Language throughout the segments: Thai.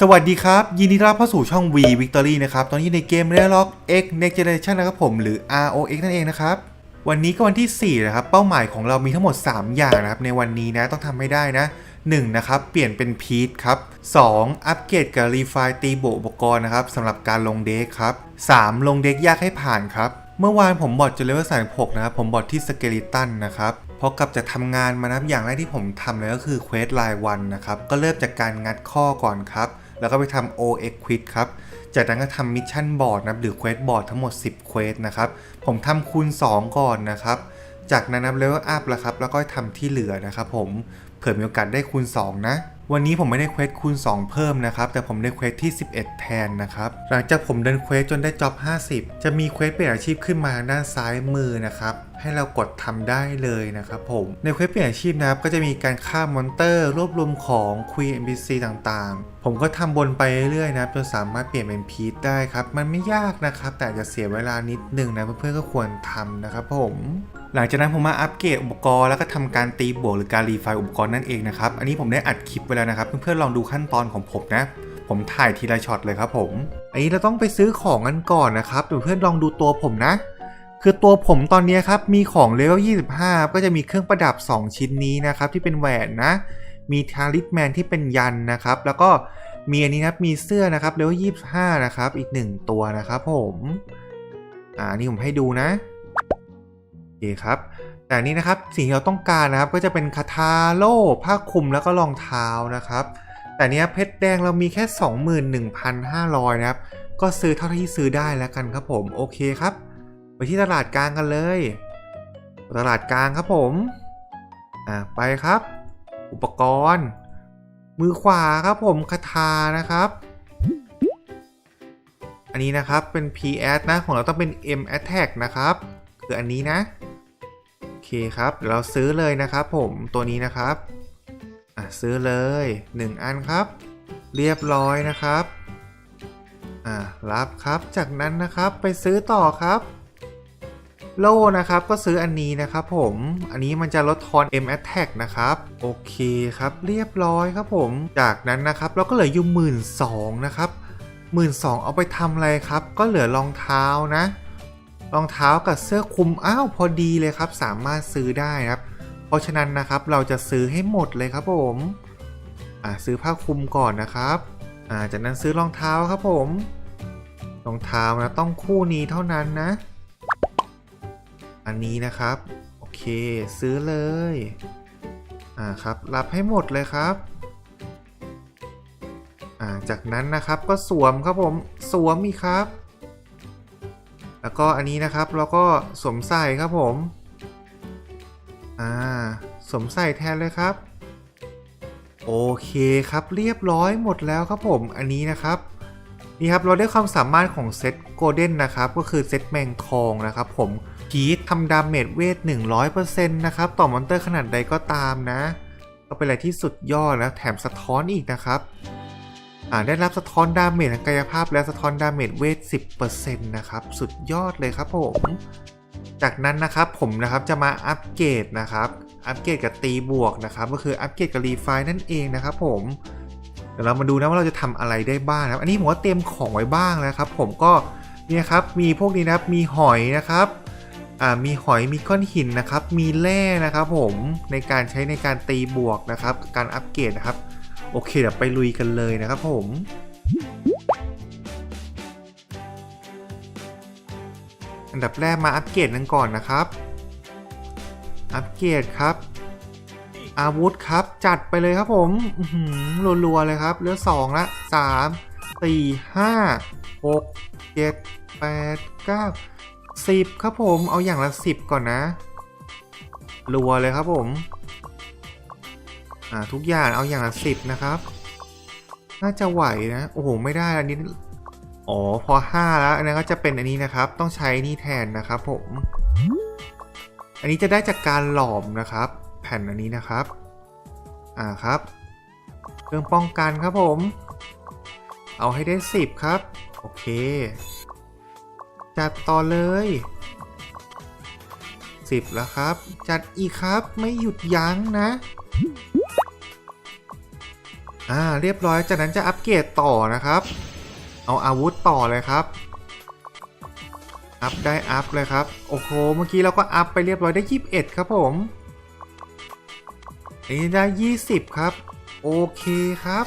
สวัสดีครับ ยินดีต้อนรับเข้าสู่ช่อง V Victory นะครับ ตอนนี้ในเกม r e a l o c X Next Generation นะครับผมหรือ ROX นั่นเองนะครับ วันนี้ก็วันที่ 4 นะครับ เป้าหมายของเรามีทั้งหมด 3 อย่างนะครับ ในวันนี้นะต้องทำให้ได้นะ 1. นะครับ เปลี่ยนเป็นพีทครับ 2. อัปเกรดกับรีไฟตีโบอุปกรณ์นะครับสำหรับการลงเด็กครับ 3. ลงเด็กยากให้ผ่านครับ เมื่อวานผมบอดจนเลเวล36นะครับผมบอดที่สเกลิตันนะครับพอกลับจากทำงานมานะครับอย่างแรกที่ผมทำเลยก็คือเควสรายวันนะครับก็เริ่มจากการงัดข้อก่อนครับ แล้วก็ไปทำ OX Quiz ครับ จากนั้นก็ทำมิชชั่นบอร์ดนะหรือเควสบอร์ดทั้งหมด 10เควสนะครับ ผมทำคูณ 2 ก่อนนะครับ จากนั้นนับเลเวลอัพแล้วครับ แล้วก็ทำที่เหลือนะครับผม เผื่อมีโอกาสได้คูณ 2 นะวันนี้ผมไม่ได้เควสคูณ 2 เพิ่มนะครับ แต่ผมได้เควสที่ 11 แทนนะครับ หลังจากผมเดินเควสจนได้จ็อบ 50 จะมีเควสเปลี่ยนอาชีพขึ้นมาทางด้านซ้ายมือนะครับ ให้เรากดทำได้เลยนะครับผมในเควสเปลี่ยนอาชีพนะครับก็จะมีการฆ่ามอนเตอร์ รวบรวมของคุย NPC ต่างๆ ผมก็ทำบนไปเรื่อยๆนะครับจนสามารถเปลี่ยนเป็นพีทได้ครับ มันไม่ยากนะครับ แต่จะเสียเวลานิดนึงนะเพื่อนๆก็ควรทำนะครับผมหลังจากนั้นผมมาอัปเกรดอุปกรณ์แล้วก็ทำการตีบวกหรือการรีไฟล์อุปกรณ์นั่นเองนะครับ อันนี้ผมได้อัดคลิปไว้แล้วนะครับ เพื่อนๆลองดูขั้นตอนของผมนะ ผมถ่ายทีละช็อตเลยครับผม อันนี้เราต้องไปซื้อของกันก่อนนะครับเดี๋ยวเพื่อนลองดูตัวผมนะ คือตัวผมตอนนี้ครับมีของเลเวล 25 ก็จะมีเครื่องประดับ 2 ชิ้นนี้นะครับที่เป็นแหวนนะ มีทาริสแมนที่เป็นยันนะครับ แล้วก็มีอันนี้นะมีเสื้อนะครับเลเวล 25 นะครับ อีก 1 ตัวนะครับผมอ่านี่ผมให้ดูนะโอเคครับแต่นี้นะครับสิ่งที่เราต้องการนะครับก็จะเป็นคาทาโล่ผ้าคลุมแล้วก็รองเท้านะครับ แต่เนี้ยเพชรแดงเรามีแค่ 21,500 นะครับ ก็ซื้อเท่าที่ซื้อได้แล้วกันครับผมโอเคครับ ที่ตลาดกลางกันเลย ตลาดกลางครับผม อ่าไปครับ อุปกรณ์ มือขวาครับผมคาทานะครับ อันนี้นะครับเป็น P a d นะของเราต้องเป็น M Attack นะครับ คืออันนี้นะ โอเคครับเดี๋ยวเราซื้อเลยนะครับผมตัวนี้นะครับอะซื้อเลย 1 อันครับ เรียบร้อยนะครับอะรับครับจากนั้นนะครับไปซื้อต่อครับ โล่นะครับก็ซื้ออันนี้นะครับผมอันนี้มันจะลดทอน M Attack นะครับโอเคครับเรียบร้อยครับผมจากนั้นนะครับเราก็เหลืออยู่หมื่นสองนะครับหมื่นสองเอาไปทำอะไรครับ ก็เหลือรองเท้านะ รองเท้ากับเสื้อคลุมอ้าวพอดีเลยครับ สามารถซื้อได้ครับ เพราะฉะนั้นนะครับเราจะซื้อให้หมดเลยครับผมอ่าซื้อผ้าคลุมก่อนนะครับอ่าจากนั้นซื้อรองเท้าครับผมรองเท้านะต้องคู่นี้เท่านั้นนะ อันนี้นะครับ โอเค ซื้อเลย อ่าครับ รับให้หมดเลยครับ อ่า จากนั้นนะครับก็สวมครับผม สวมอีกครับ แล้วก็อันนี้นะครับเราก็สวมใส่ครับผม อ่า สวมใส่แทนเลยครับ โอเคครับเรียบร้อยหมดแล้วครับผม อันนี้นะครับนี่ครับเราได้ความสามารถของเซตโกลเด้นนะครับ ก็คือเซตแมงทองนะครับผม พีททำดาเมจเวท 100%นะครับ ต่อมอนเตอร์ขนาดใดก็ตามนะ ก็เป็นอะไรที่สุดยอดแล้วแถมสะท้อนอีกนะครับ่าได้รับสะท้อนดาเมจทางกายภาพและสะท้อนดาเมจเวท 10%นะครับ สุดยอดเลยครับผม จากนั้นนะครับผมนะครับจะมาอัปเกรดนะครับ อัปเกรดกับตีบวกนะครับ ก็คืออัปเกรดกับรีไฟนั่นเองนะครับผม เดี๋ยวเรามาดูนะว่าเราจะทำอะไรได้บ้างนะครับอันนี้ผมก็เตรียมของไว้บ้างแล้วครับ ผมก็เนี่ยครับมีพวกนี้นะครับมีหอยนะครับ มีหอยมีก้อนหินนะครับ มีแร่นะครับผมในการใช้ในการตีบวกนะครับ การอัปเกรดนะครับ โอเคเดี๋ยวไปลุยกันเลยนะครับผมอันดับแรกมาอัปเกรดกันก่อนนะครับ อัปเกรดครับ อาวุธครับ จัดไปเลยครับผมรัวๆเลยครับเหลือสองละสามสี่ห้าหกเจ็ดแปดเก้า สิบครับผมเอาอย่างละสิบก่อนนะรัวเลยครับผมอ่าทุกอย่างเอาอย่างละสิบนะครับ น่าจะไหวนะ โอ้โห ไม่ได้อันนี้อ๋อพอห้าแล้ว อันนี้ก็จะเป็นอันนี้นะครับ ต้องใช้นี่แทนนะครับผม อันนี้จะได้จากการหลอมนะครับ แผ่นอันนี้นะครับ อ่าครับ เครื่องป้องกันครับผม เอาให้ได้ 10 ครับ โอเค จัดต่อเลย 10 แล้วครับ จัดอีกครับไม่หยุดยั้งนะ อ่าเรียบร้อยจากนั้นจะอัปเกรดต่อนะครับ เอาอาวุธต่อเลยครับ อัพได้อัพเลยครับ โอ้โห เมื่อกี้เราก็อัพไปเรียบร้อยได้ 21 ครับผมอันนี้ได้ 20 ครับ โอเคครับ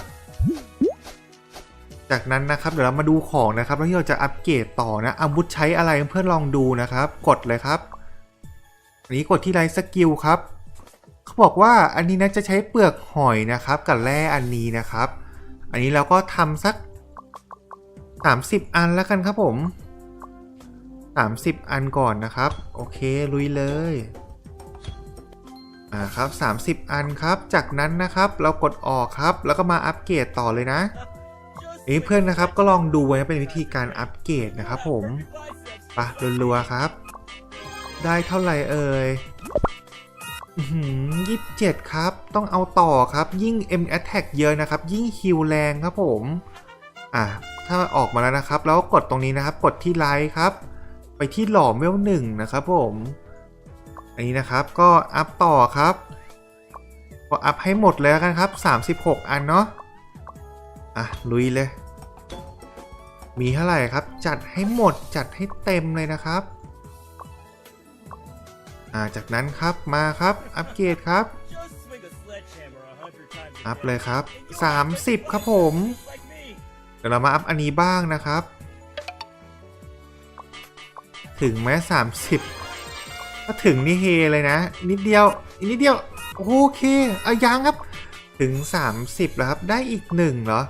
จากนั้นนะครับเดี๋ยวเรามาดูของนะครับแล้วที่เราจะอัปเกรดต่อนะอาวุธใช้อะไรเพื่อนลองดูนะครับ กดเลยครับอันนี้กดที่ไลท์สกิลครับเขาบอกว่าอันนี้นะจะใช้เปลือกหอยนะครับกับแร่อันนี้นะครับ อันนี้เราก็ทำสัก 30 อันแล้วกันครับผม 30 อันก่อนนะครับ โอเคลุยเลยอ่าครับ 30 อันครับ จากนั้นนะครับเรากดออกครับ แล้วก็มาอัปเกรดต่อเลยนะ เอ้เพื่อนนะครับก็ลองดูไว้เป็นวิธีการอัปเกรดนะครับผมไปะรัวๆครับ ได้เท่าไหร่เอ่ยยี่สิบเจ็ดครับ ต้องเอาต่อครับ ยิ่ง M Attack เยอะนะครับ ยิ่งฮิลแรงครับผม อะ ถ้าออกมาแล้วนะครับ แล้วก็กดตรงนี้นะครับ กดที่ไลค์ครับ ไปที่หลอมเวลหนึ่งนะครับผม อันนี้นะครับ ก็อัพต่อครับ ก็อัพให้หมดเลยแล้วกันครับ 36 อันเนาะ อะ ลุยเลย มีเท่าไหร่ครับ จัดให้หมดจัดให้เต็มเลยนะครับ อ่า จากนั้นครับมาครับ อัปเกรดครับ อัพเลยครับ 30 ครับผม เดี๋ยวเรามาอัพอันนี้บ้างนะครับ ถึงแม้30 ถ้าถึงนี่เฮเลยนะ นิดเดียวอีกนิดเดียว โอเคเอายังครับถึง 30 แล้วครับ ได้อีกหนึ่งเหรอ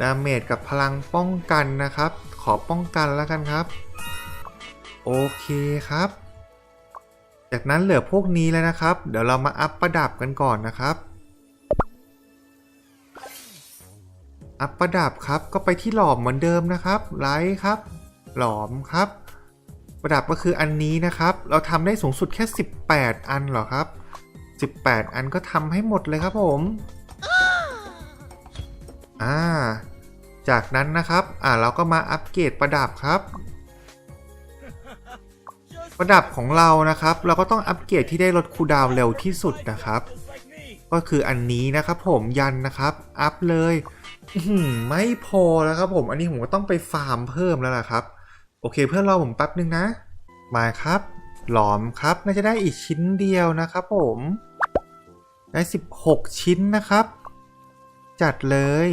ดาเมจกับพลังป้องกันนะครับ ขอป้องกันแล้วกันครับ โอเคครับ จากนั้นเหลือพวกนี้แล้วนะครับ เดี๋ยวเรามาอัพประดับกันก่อนนะครับ อัพประดับครับก็ไปที่หลอมเหมือนเดิมนะครับ ไลท์ครับ หลอมครับ ประดับก็คืออันนี้นะครับ เราทำได้สูงสุดแค่ 18 อันเหรอครับ 18 อันก็ทำให้หมดเลยครับผม อ่า จากนั้นนะครับ อ่าเราก็มาอัปเกรดประดับครับ ประดับของเรานะครับ เราก็ต้องอัปเกรดที่ได้ลดคูดาวเร็วที่สุดนะครับ ก็คืออันนี้นะครับผมยันนะครับ อัพเลยไม่พอแล้วครับผม อันนี้ผมก็ต้องไปฟาร์มเพิ่มแล้วล่ะครับ โอเคเพื่อนรอผมแป๊บนึงนะ มาครับ หลอมครับน่าจะได้อีกชิ้นเดียวนะครับผม ได้ 16 ชิ้นนะครับ จัดเลย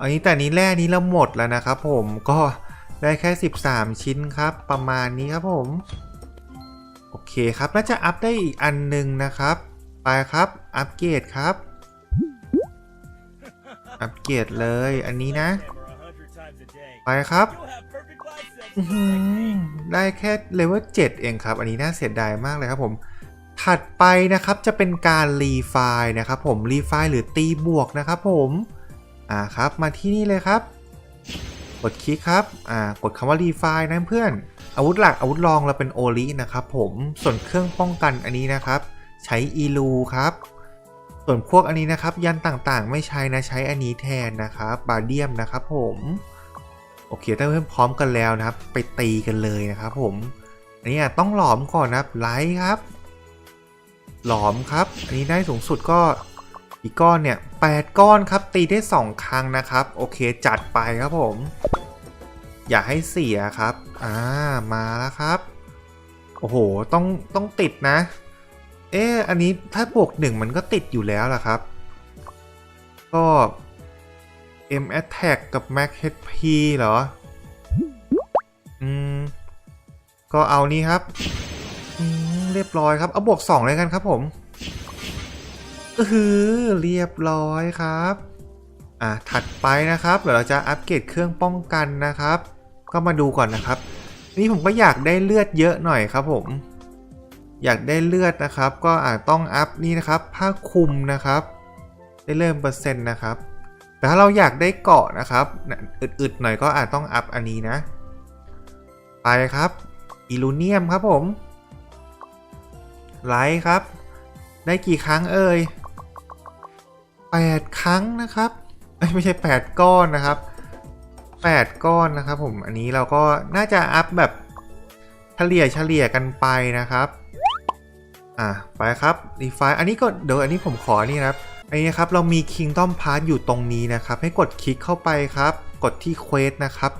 อันนี้แต่นี้แร่นี้เราหมดแล้วนะครับผมก็ได้แค่ 13 ชิ้นครับ ประมาณนี้ครับผม โอเคครับน่าจะอัพได้อีกอันหนึ่งนะครับ ไปครับอัปเกรดครับ อัปเกรดเลยอันนี้นะ ไปครับได้แค่เลเวล7เองครับ อันนี้น่าเสียดายมากเลยครับผม ถัดไปนะครับจะเป็นการรีไฟล์นะครับผมรีไฟล์หรือตีบวกนะครับผมอ่าครับมาที่นี่เลยครับ กดคลิกครับอ่ากดคำว่ารีไฟล์นะเพื่อน อาวุธหลักอาวุธรองเราเป็นโอลินะครับผมส่วนเครื่องป้องกันอันนี้นะครับ ใช้อีลูครับ ส่วนพวกอันนี้นะครับ ยันต่างๆ ไม่ใช้นะใช้อันนี้แทนนะครับบาเดียมนะครับผมโอเคถ้าเพื่อนพร้อมกันแล้วนะครับ ไปตีกันเลยนะครับผมอันนี้ต้องหลอมก่อนนะครับไลท์ครับ หลอมครับ อันนี้ได้สูงสุดก็กี่ก้อนเนี่ย8ก้อนครับ ตีได้ 2 ครั้งนะครับ โอเคจัดไปครับผม อย่าให้เสียครับ อ่า มาแล้วครับ โอ้โห ต้องต้องติดนะ เอ๊อันนี้ถ้าบวกหนึ่งมันก็ติดอยู่แล้วล่ะครับ ก็ M Attack กับ Max HP เหรอ อืม ก็เอานี้ครับ เรียบร้อยครับ เอาบวก2เลยกันครับผมอือหือเรียบร้อยครับ อะถัดไปนะครับเดี๋ยวเราจะอัปเกรดเครื่องป้องกันนะครับ ก็มาดูก่อนนะครับ นี่ผมก็อยากได้เลือดเยอะหน่อยครับผม อยากได้เลือดนะครับ ก็อาจต้องอัพนี่นะครับ ผ้าคลุมนะครับ ได้เริ่มเปอร์เซ็นต์นะครับ แต่ถ้าเราอยากได้เกาะนะครับอึดๆหน่อยก็อาจต้องอัพอันนี้นะ ไปครับอิลูเนียมครับผม ไลท์ครับ ได้กี่ครั้งเอ่ย8 ครั้งนะครับไม่ใช่ 8 ก้อนนะครับ 8 ก้อนนะครับ ผมอันนี้เราก็น่าจะอัพแบบเฉลี่ยเฉลี่ยกันไปนะครับอะไปครับรีไฟอันนี้ก็เดี๋ยวอันนี้ผมขอนี่นะครับอันนี้นะครับเรามี Kingdom Pass อยู่ตรงนี้นะครับ ให้กดคลิกเข้าไปครับ กดที่ Quest นะครับ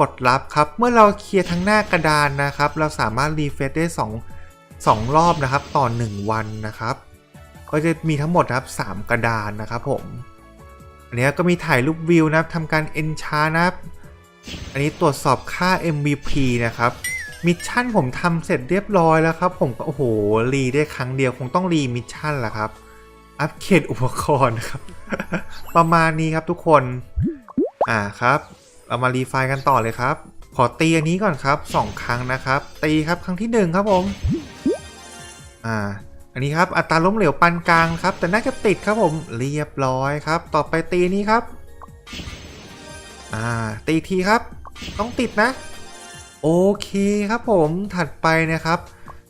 กดรับครับ เมื่อเราเคลียร์ทั้งหน้ากระดานนะครับ เราสามารถรีเฟรชได้2 2 รอบนะครับต่อ 1 วันนะครับ ก็จะมีทั้งหมดนะครับ3กระดานนะครับผม อันนี้ก็มีถ่ายรูปวิวนะครับทำการ enchant นะครับ อันนี้ตรวจสอบค่า MVP นะครับมิชชั่นผมทำเสร็จเรียบร้อยแล้วครับ ผมก็โอ้โหรีได้ครั้งเดียวคงต้องรีมิชชั่นแหละครับ อัปเกรดอุปกรณ์ครับ ประมาณนี้ครับทุกคน อ่าครับ เรามารีไฟล์กันต่อเลยครับ ขอตีอันนี้ก่อนครับสองครั้งนะครับ ตีครับครั้งที่หนึ่งครับผม อ่า อันนี้ครับอัตราล้มเหลวปานกลางครับ แต่น่าจะติดครับผมเรียบร้อยครับ ต่อไปตีนี้ครับ อ่า ตีทีครับ ต้องติดนะ โอเคครับผมถัดไปนะครับ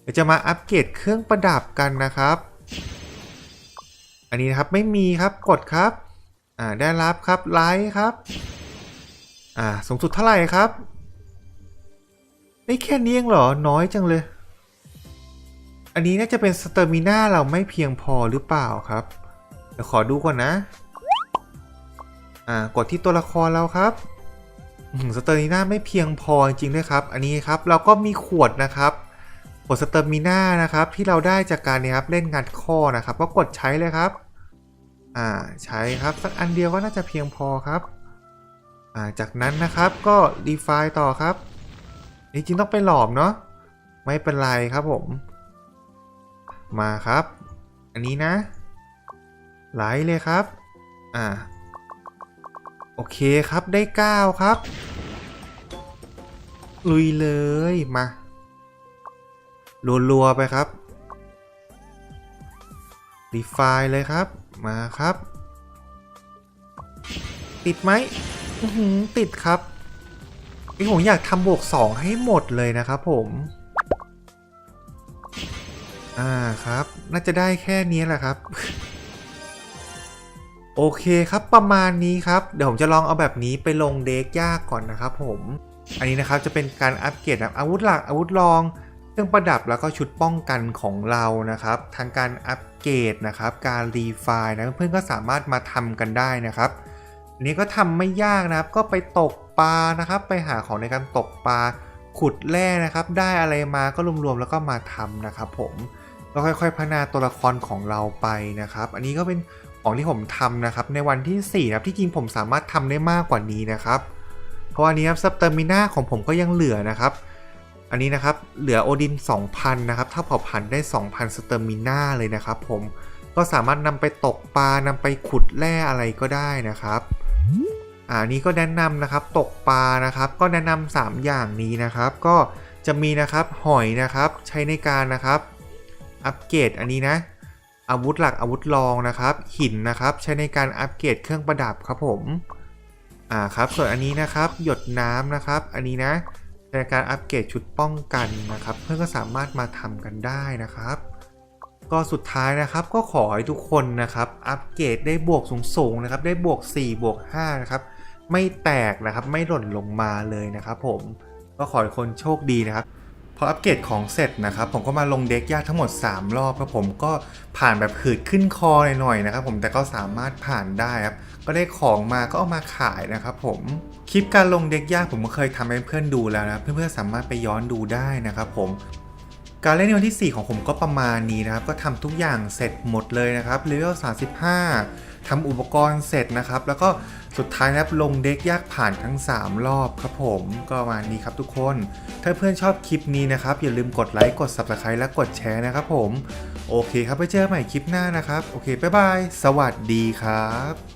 เดี๋ยวจะมาอัปเกรดเครื่องประดับกันนะครับ อันนี้นะครับไม่มีครับกดครับ อ่าได้รับครับไลค์ครับ อ่าสูงสุดเท่าไหร่ครับนี่แค่นี้เองเหรอน้อยจังเลย อันนี้น่าจะเป็นสเตอร์มิน่าเราไม่เพียงพอหรือเปล่าครับ เดี๋ยวขอดูก่อนนะ อ่ากดที่ตัวละครเราครับสเตอร์มิน่าไม่เพียงพอจริงๆด้วยครับ อันนี้ครับเราก็มีขวดนะครับ ขวดสเตอร์มิน่านะครับที่เราได้จากการเนี่ยครับเล่นงานข้อนะครับ ก็กดใช้เลยครับ อ่าใช้ครับสักอันเดียวก็น่าจะเพียงพอครับ อ่าจากนั้นนะครับก็รีไฟล์ต่อครับจริงๆต้องไปหลอมเนาะไม่เป็นไรครับผม มาครับ อันนี้นะ ไหลเลยครับ อ่า โอเคครับได้ 9 ครับ ลุยเลยมา รัวๆไปครับรีไฟล์เลยครับ มาครับ ติดไหมอื้อหือติดครับนี่ผมอยากทำบวก 2 ให้หมดเลยนะครับผม อ่าครับ น่าจะได้แค่นี้แหละครับ โอเคครับประมาณนี้ครับ เดี๋ยวผมจะลองเอาแบบนี้ไปลงเด็กยากก่อนนะครับผม อันนี้นะครับจะเป็นการอัปเกรดแบบอาวุธหลักอาวุธรองเครื่องประดับแล้วก็ชุดป้องกันของเรานะครับ ทางการอัปเกรดนะครับ การรีไฟล์นะเพื่อนๆก็สามารถมาทำกันได้นะครับอันนี้ก็ทำไม่ยากนะครับ ก็ไปตกปลานะครับ ไปหาของในการตกปลาขุดแร่นะครับ ได้อะไรมาก็รวมๆแล้วก็มาทำนะครับ ผม ก็ค่อยๆพัฒนาตัวละครของเราไปนะครับ อันนี้ก็เป็นของที่ผมทำนะครับ ในวันที่4นะครับที่จริงผมสามารถทำได้มากกว่านี้นะครับ เพราะอันนี้ครับซับเตอร์มิน่าของผมก็ยังเหลือนะครับ อันนี้นะครับเหลือโอดิน 2,000 นะครับถ้าเผาพันได้ 2,000สเตอร์มิน่าเลยนะครับผมก็สามารถนำไปตกปลานำไปขุดแร่อะไรก็ได้นะครับอ่านี้ก็แนะนำนะครับตกปลานะครับ ก็แนะนำ3อย่างนี้นะครับ ก็จะมีนะครับหอยนะครับใช้ในการนะครับ อัปเกรดอันนี้นะ อาวุธหลักอาวุธรองนะครับ หินนะครับใช้ในการอัปเกรดเครื่องประดับครับผมอ่าครับส่วนอันนี้นะครับหยดน้ำนะครับ อันนี้นะใช้ในการอัปเกรดชุดป้องกันนะครับ เพื่อนก็สามารถมาทำกันได้นะครับ ก็สุดท้ายนะครับก็ขอให้ทุกคนนะครับอัปเกรดได้บวกสูงๆนะครับ ได้บวก4บวก5นะครับไม่แตกนะครับไม่หล่นลงมาเลยนะครับ ผมก็ขอให้คนโชคดีนะครับ พออัปเกรดของเสร็จนะครับ ผมก็มาลงเด็กยากทั้งหมด 3 รอบครับผมก็ผ่านแบบขืดขึ้นคอหน่อยๆนะครับ ผมแต่ก็สามารถผ่านได้ครับ ก็ได้ของมาก็เอามาขายนะครับ ผมคลิปการลงเด็กยากผมก็เคยทำให้เพื่อนดูแล้วนะเพื่อนๆสามารถไปย้อนดูได้นะครับผม การเล่นในวันที่ 4 ของผมก็ประมาณนี้นะครับ ก็ทำทุกอย่างเสร็จหมดเลยนะครับเลเวล35 ทำอุปกรณ์เสร็จนะครับ แล้วก็สุดท้ายนะครับลงเด็กยากผ่านทั้ง 3 รอบครับผมก็ประมาณนี้ครับทุกคน ถ้าเพื่อนชอบคลิปนี้นะครับ อย่าลืมกดไลค์กด Subscribe และกดแชร์นะครับผม โอเคครับไปเจอใหม่คลิปหน้านะครับ โอเคบ๊ายบายสวัสดีครับ